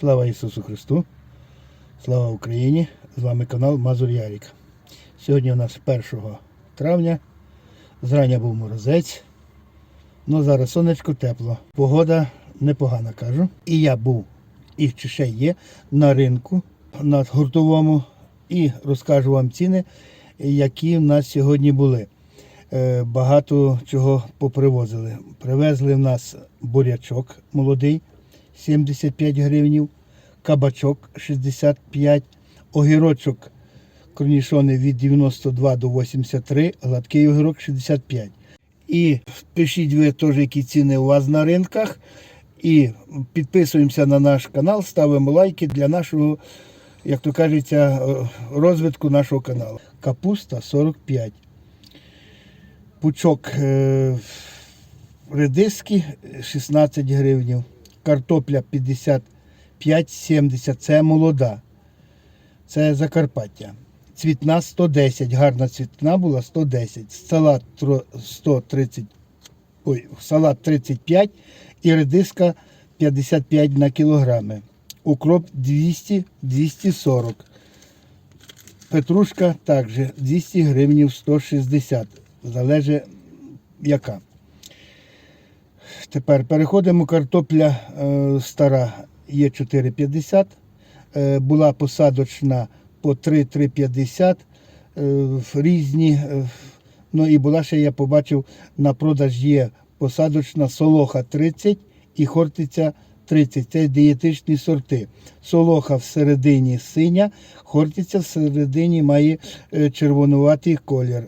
Слава Ісусу Христу! Слава Україні! З вами канал Мазур Ярік. Сьогодні у нас 1 травня. Зрання був морозець. Ну зараз сонечко тепло. Погода непогана кажу. І я був, і чи ще є, на ринку на гуртовому і розкажу вам ціни, які в нас сьогодні були. Е, Багато чого попривозили. Привезли в нас бурячок молодий 75 гривнів, кабачок 65, огірочок корнішони від 92 до 83, гладкий огірок 65. І пишіть ви теж, які ціни у вас на ринках. І підписуємося на наш канал, ставимо лайки для нашого, як то кажеться, е, розвитку нашого каналу. Капуста 45. Пучок е, редиски 16 гривнів. Картопля 55-70. Це молода. Це Закарпаття. Цвітна 110. Гарна цвітна була 110. Салат 130. Ой, салат 35 і редиска 55 на кілограми. Укроп 200-240. Петрушка також 200 гривнів 160. Залежить яка. Тепер переходимо. Картопля е, стара є 4,50. Е, була посадочна по 3-3,50. Е, різні. Ну і була ще, я побачив, на продаж є посадочна солоха 30 і хортиця 30. Це дієтичні сорти. Солоха всередині синя, хортиця всередині має червонуватий колір.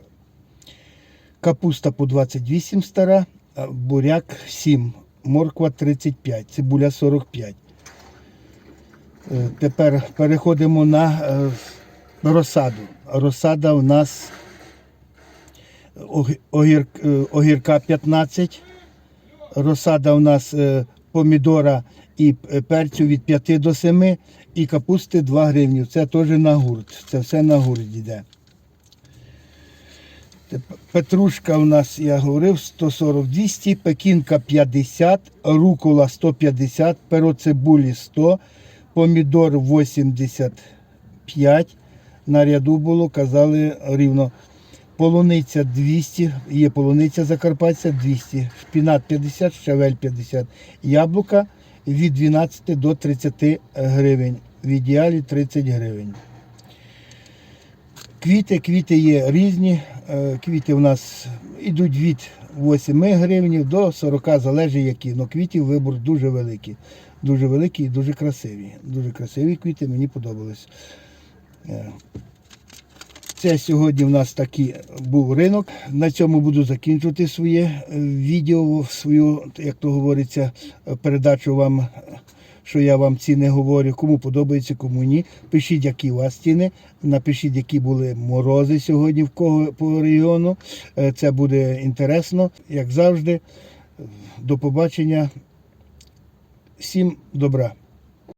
Капуста по 28 стара, буряк 7, морква 35, цибуля 45. Е, Тепер переходимо на е, розсаду. Розсада у нас огір, е, огірка 15, розсада у нас е, помідора і е, перцю від 5 до 7 і капусти 2 гривні. Це теж на гурт. Це все на гурт йде. Петрушка у нас, я говорив, 140-200, пекінка 50, рукола 150, перо цибулі 100, помідор 85. На ряду було, казали рівно. Полуниця 200, є полуниця Закарпаття 200, шпінат 50, щавель 50, яблука від 12 до 30 гривень, в ідеалі 30 гривень. Квіти, квіти є різні. Е, Квіти у нас йдуть від 8 гривень до 40, залежить які. Но квітів вибор дуже великий. Дуже великий і дуже красиві. Дуже красиві квіти, мені подобались. Е, Це сьогодні в нас такий був ринок. На цьому буду закінчувати своє е, відео, свою, як то говориться, передачу вам, що я вам ціни говорю. Кому подобається, кому ні. Пишіть, які у вас ціни. Напишіть, які були морози сьогодні в кого по регіону. Е, Це буде інтересно, як завжди. До побачення. Всім добра.